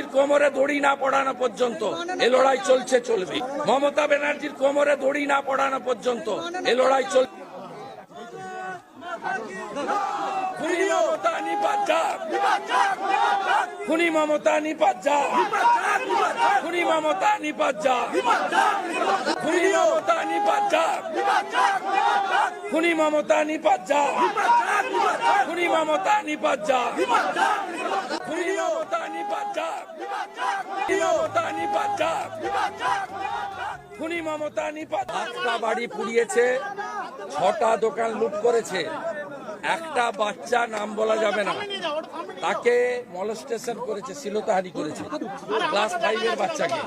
ব্যানার্জির কোমরে দড়ি না পড়ানো পর্যন্ত এ লড়াই চলছে, চলবে। মমতা ব্যানার্জির কোমরে দড়ি না পড়ানো পর্যন্ত এ লড়াই চল খুনি মমতা, নিপাত যাক। খুনি মমতা, নিপাত যাক। খুনি মমতা, নিপাত যাক খুনি মমতা নিপাত যাক খুনি মমতা নিপাত যা খুনি মমতা নিপাত যা খুনি মমতা নিপাত যা খুনি মমতা নিপাত যা খুনি মমতা নিপাত আটটা বাড়ি পুড়িয়েছে, ছটা দোকান লুট করেছে। একটা বাচ্চা নাম বলা যাবে না। তাকে মলস্টেশন করেছে, শিলতাহানি করেছে। ক্লাস ফাইভের বাচ্চাকে।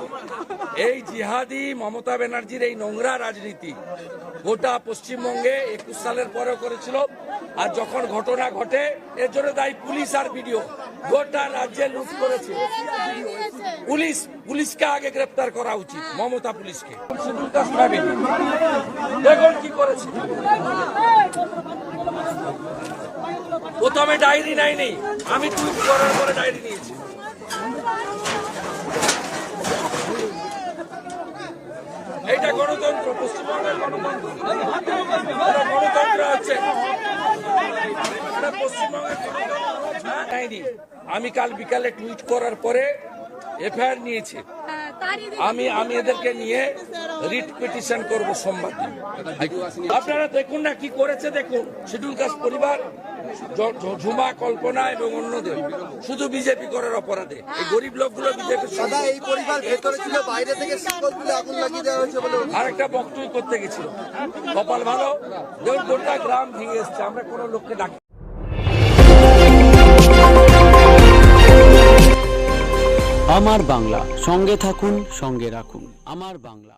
এই জিহাদি মমতা ব্যানার্জির এই নোংরা রাজনীতি গোটা পশ্চিমবঙ্গে একুশ সালের পরেও করেছিল। আর যখন ঘটনা ঘটে, এর জন্য দায়ী পুলিশ আর ভিডিও গোটা রাজ্যে লুট করেছে। পুলিশ, পুলিশকে আগে গ্রেপ্তার করা উচিত, মমতা পুলিশকে। দেখুন কি করেছে। প্রথমে ডায়েরি নেয়নি আমি টুইট করার পরে ডায়েরি নিয়েছি এইটা গণতন্ত্র পশ্চিমবঙ্গের গণতন্ত্র গণতন্ত্র হচ্ছে এটা পশ্চিমবঙ্গের গণতন্ত্র। হ্যাঁ, নেয়নি। আমি কাল বিকালে টুইট করার পরে এফআইআর নিয়েছে আমি আমি এদেরকে নিয়ে রিট পিটিশন করব সোমবার দিন। আপনারা দেখুন না কি করেছে দেখুন। শিডিউল কাস্ট পরিবার ঝুমা কল্পনা এবং অন্যদের। শুধু বিজেপি করার অপরাধে। এই গরিব লোকগুলো বিজেপি দাদা এই পরিবার ভেতরে ছিল বাইরে থেকে আগুন লাগিয়ে দেওয়া হয়েছে বলে আর একটা বক্তব্য করতে গেছিল। কপাল ভালো? দেখুন গোটা গ্রাম ভেঙে এসছে। আমরা কোনো লোককে ডাকি আমার বাংলা। সঙ্গে থাকুন সঙ্গে রাখুন। আমার বাংলা।